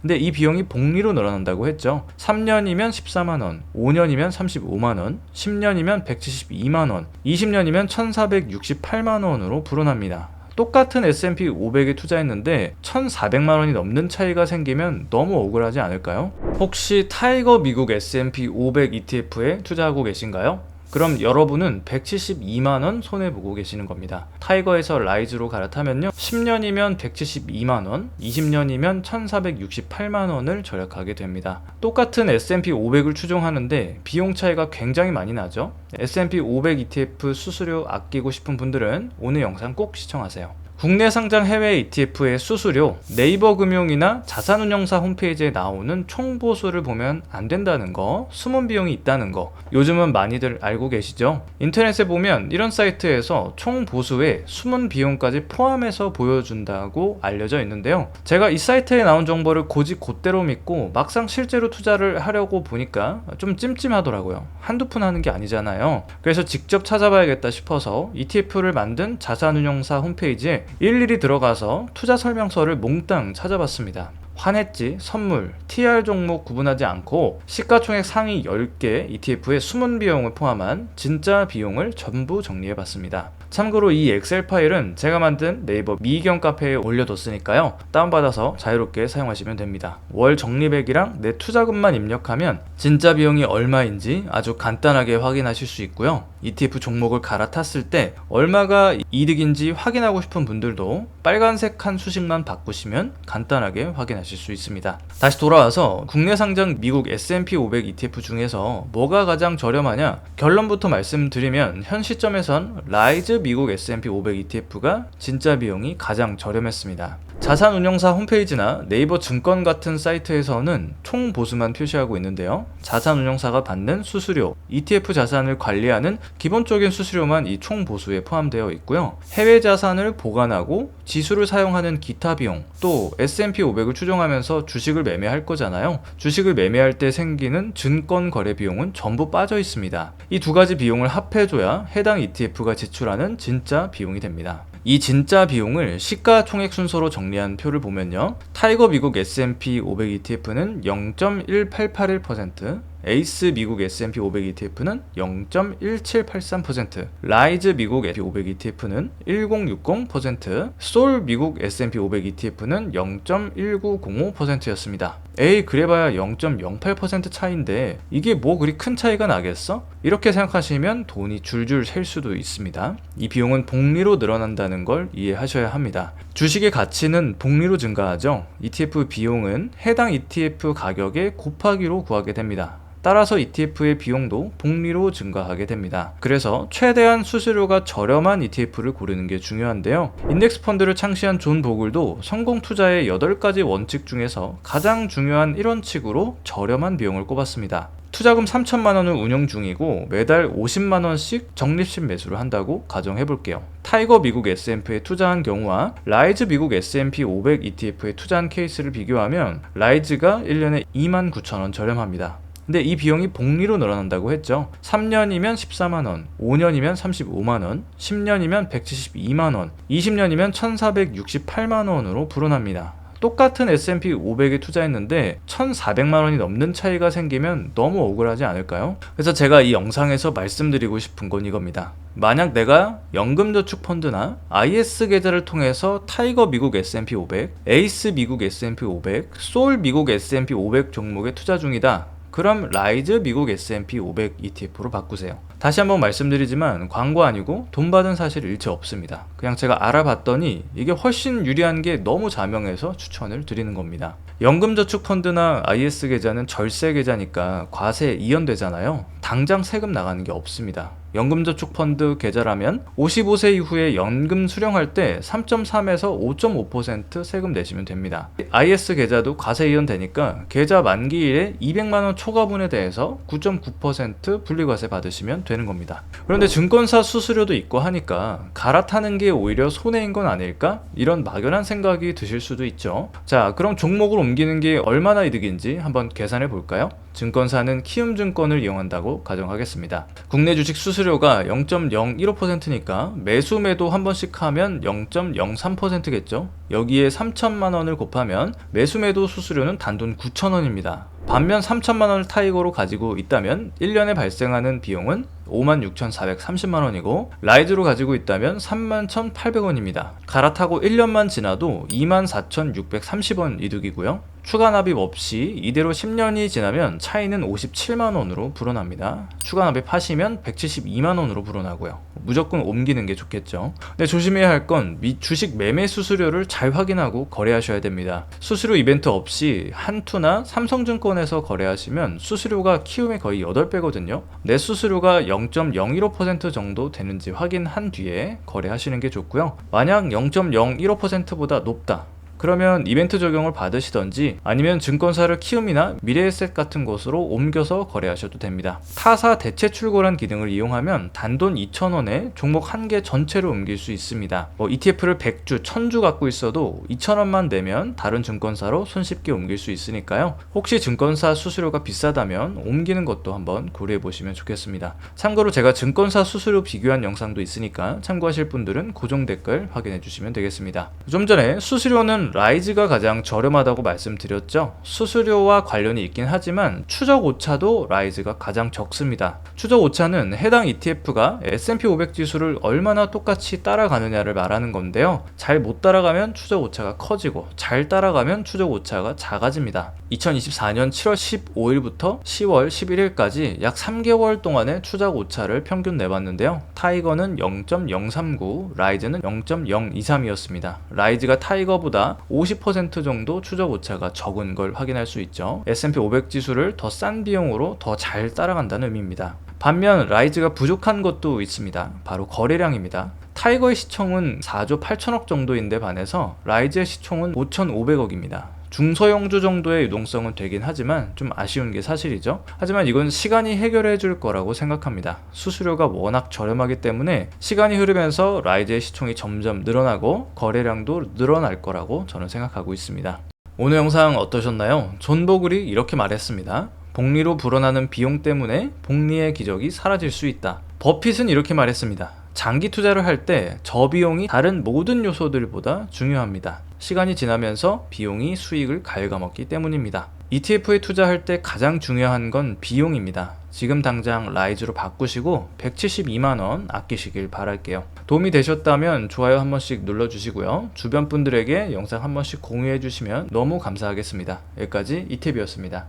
근데 이 비용이 복리로 늘어난다고 했죠. 3년이면 14만원, 5년이면 35만원, 10년이면 172만원, 20년이면 1468만원으로 불어납니다. 똑같은 S&P 500에 투자했는데 1,400만 원이 넘는 차이가 생기면 너무 억울하지 않을까요? 혹시 타이거 미국 S&P 500 ETF에 투자하고 계신가요? 그럼 여러분은 172만 원 손해 보고 계시는 겁니다. 타이거에서 라이즈로 갈아타면요. 10년이면 172만 원, 20년이면 1,468만 원을 절약하게 됩니다. 똑같은 S&P 500을 추종하는데 비용 차이가 굉장히 많이 나죠. S&P 500 ETF 수수료 아끼고 싶은 분들은 오늘 영상 꼭 시청하세요. 국내 상장 해외 ETF의 수수료, 네이버 금융이나 자산운용사 홈페이지에 나오는 총 보수를 보면 안 된다는 거, 숨은 비용이 있다는 거, 요즘은 많이들 알고 계시죠? 인터넷에 보면 이런 사이트에서 총 보수에 숨은 비용까지 포함해서 보여준다고 알려져 있는데요. 제가 이 사이트에 나온 정보를 고지 곧대로 믿고 막상 실제로 투자를 하려고 보니까 좀 찜찜하더라고요. 한두 푼 하는 게 아니잖아요. 그래서 직접 찾아봐야겠다 싶어서 ETF를 만든 자산운용사 홈페이지에 일일이 들어가서 투자 설명서를 몽땅 찾아봤습니다. 환해지, 선물, TR 종목 구분하지 않고 시가총액 상위 10개 ETF의 숨은 비용을 포함한 진짜 비용을 전부 정리해봤습니다. 참고로 이 엑셀 파일은 제가 만든 네이버 미경 카페에 올려뒀으니까요. 다운받아서 자유롭게 사용하시면 됩니다. 월 적립액이랑 내 투자금만 입력하면 진짜 비용이 얼마인지 아주 간단하게 확인하실 수 있고요. ETF 종목을 갈아탔을 때 얼마가 이득인지 확인하고 싶은 분들도 빨간색 한 수식만 바꾸시면 간단하게 확인하실 수 있습니다. 다시 돌아와서 국내 상장 미국 S&P 500 ETF 중에서 뭐가 가장 저렴하냐? 결론부터 말씀드리면 현 시점에선 라이즈 미국 S&P 500 ETF가 진짜 비용이 가장 저렴했습니다. 자산운용사 홈페이지나 네이버 증권 같은 사이트에서는 총 보수만 표시하고 있는데요. 자산운용사가 받는 수수료, ETF 자산을 관리하는 기본적인 수수료만 이 총 보수에 포함되어 있고요. 해외 자산을 보관하고 지수를 사용하는 기타 비용, 또 S&P 500을 추종하면서 주식을 매매할 거잖아요. 주식을 매매할 때 생기는 증권 거래 비용은 전부 빠져 있습니다. 이 두 가지 비용을 합해줘야 해당 ETF가 지출하는 진짜 비용이 됩니다. 이 진짜 비용을 시가총액 순서로 정리한 표를 보면요. 타이거 미국 S&P 500 ETF는 0.1881%, 에이스 미국 S&P 500 ETF는 0.1783%, 라이즈 미국 S&P 500 ETF는 1060%, 솔 미국 S&P 500 ETF는 0.1905%였습니다. 에이 그래봐야 0.08% 차이인데 이게 뭐 그리 큰 차이가 나겠어? 이렇게 생각하시면 돈이 줄줄 셀 수도 있습니다. 이 비용은 복리로 늘어난다는 걸 이해하셔야 합니다. 주식의 가치는 복리로 증가하죠. ETF 비용은 해당 ETF 가격에 곱하기로 구하게 됩니다. 따라서 ETF의 비용도 복리로 증가하게 됩니다. 그래서 최대한 수수료가 저렴한 ETF를 고르는 게 중요한데요. 인덱스 펀드를 창시한 존 보글도 성공 투자의 8가지 원칙 중에서 가장 중요한 1원칙으로 저렴한 비용을 꼽았습니다. 투자금 3천만 원을 운영 중이고 매달 50만 원씩 적립식 매수를 한다고 가정해 볼게요. 타이거 미국 S&P에 투자한 경우와 라이즈 미국 S&P 500 ETF에 투자한 케이스를 비교하면 라이즈가 1년에 2만 9천 원 저렴합니다. 근데 이 비용이 복리로 늘어난다고 했죠. 3년이면 14만 원, 5년이면 35만 원, 10년이면 172만 원, 20년이면 1468만 원으로 불어납니다. 똑같은 S&P 500에 투자했는데 1,400만 원이 넘는 차이가 생기면 너무 억울하지 않을까요? 그래서 제가 이 영상에서 말씀드리고 싶은 건 이겁니다. 만약 내가 연금저축 펀드나 IS 계좌를 통해서 타이거 미국 S&P 500, 에이스 미국 S&P 500, 소울 미국 S&P 500 종목에 투자 중이다. 그럼 라이즈 미국 S&P 500 ETF로 바꾸세요. 다시 한번 말씀드리지만 광고 아니고 돈 받은 사실 일체 없습니다. 그냥 제가 알아봤더니 이게 훨씬 유리한 게 너무 자명해서 추천을 드리는 겁니다. 연금저축펀드나 IS 계좌는 절세 계좌니까 과세 이연되잖아요. 당장 세금 나가는 게 없습니다. 연금저축펀드 계좌라면 55세 이후에 연금 수령할 때 3.3에서 5.5% 세금 내시면 됩니다. IS 계좌도 과세 이연되니까 계좌 만기일에 200만원 초과분에 대해서 9.9% 분리과세 받으시면 되는 겁니다. 그런데 증권사 수수료도 있고 하니까 갈아타는 게 오히려 손해인 건 아닐까? 이런 막연한 생각이 드실 수도 있죠. 자, 그럼 종목을 옮기는 게 얼마나 이득인지 한번 계산해 볼까요? 증권사는 키움증권을 이용한다고 가정하겠습니다. 국내 주식 수수료가 0.015%니까 매수 매도 한 번씩 하면 0.03%겠죠. 여기에 3천만 원을 곱하면 매수 매도 수수료는 단돈 9천 원입니다. 반면 3천만 원을 타이거로 가지고 있다면 1년에 발생하는 비용은 56,430만 원이고 라이즈로 가지고 있다면 31,800원입니다. 갈아타고 1년만 지나도 24,630원 이득이고요. 추가 납입 없이 이대로 10년이 지나면 차이는 57만 원으로 불어납니다. 추가 납입하시면 172만 원으로 불어나고요. 무조건 옮기는 게 좋겠죠. 근데 조심해야 할 건 주식 매매 수수료를 잘 확인하고 거래하셔야 됩니다. 수수료 이벤트 없이 한투나 삼성증권에서 거래하시면 수수료가 키움의 거의 8배거든요. 내 수수료가 0.015% 정도 되는지 확인한 뒤에 거래하시는 게 좋고요. 만약 0.015%보다 높다. 그러면 이벤트 적용을 받으시던지 아니면 증권사를 키움이나 미래에셋 같은 곳으로 옮겨서 거래하셔도 됩니다. 타사 대체 출고란 기능을 이용하면 단돈 2,000원에 종목 한 개 전체를 옮길 수 있습니다. 뭐 ETF를 100주, 1000주 갖고 있어도 2,000원만 내면 다른 증권사로 손쉽게 옮길 수 있으니까요. 혹시 증권사 수수료가 비싸다면 옮기는 것도 한번 고려해 보시면 좋겠습니다. 참고로 제가 증권사 수수료 비교한 영상도 있으니까 참고하실 분들은 고정 댓글 확인해 주시면 되겠습니다. 좀 전에 수수료는 라이즈가 가장 저렴하다고 말씀드렸죠. 수수료와 관련이 있긴 하지만 추적 오차도 라이즈가 가장 적습니다. 추적 오차는 해당 ETF가 S&P 500 지수를 얼마나 똑같이 따라가느냐를 말하는 건데요. 잘 못 따라가면 추적 오차가 커지고 잘 따라가면 추적 오차가 작아집니다. 2024년 7월 15일부터 10월 11일까지 약 3개월 동안의 추적 오차를 평균 내봤는데요. 타이거는 0.039, 라이즈는 0.023이었습니다. 라이즈가 타이거보다 50% 정도 추적 오차가 적은 걸 확인할 수 있죠. S&P 500 지수를 더 싼 비용으로 더 잘 따라간다는 의미입니다. 반면 라이즈가 부족한 것도 있습니다. 바로 거래량입니다. 타이거의 시총은 4조 8천억 정도인데 반해서 라이즈의 시총은 5,500억입니다. 중소형주 정도의 유동성은 되긴 하지만 좀 아쉬운 게 사실이죠. 하지만 이건 시간이 해결해 줄 거라고 생각합니다. 수수료가 워낙 저렴하기 때문에 시간이 흐르면서 라이즈의 시총이 점점 늘어나고 거래량도 늘어날 거라고 저는 생각하고 있습니다. 오늘 영상 어떠셨나요? 존 보글이 이렇게 말했습니다. 복리로 불어나는 비용 때문에 복리의 기적이 사라질 수 있다. 버핏은 이렇게 말했습니다. 장기 투자를 할 때 저비용이 다른 모든 요소들보다 중요합니다. 시간이 지나면서 비용이 수익을 갉아먹기 때문입니다. ETF에 투자할 때 가장 중요한 건 비용입니다. 지금 당장 라이즈로 바꾸시고 172만원 아끼시길 바랄게요. 도움이 되셨다면 좋아요 한 번씩 눌러주시고요. 주변 분들에게 영상 한 번씩 공유해 주시면 너무 감사하겠습니다. 여기까지 이태비였습니다.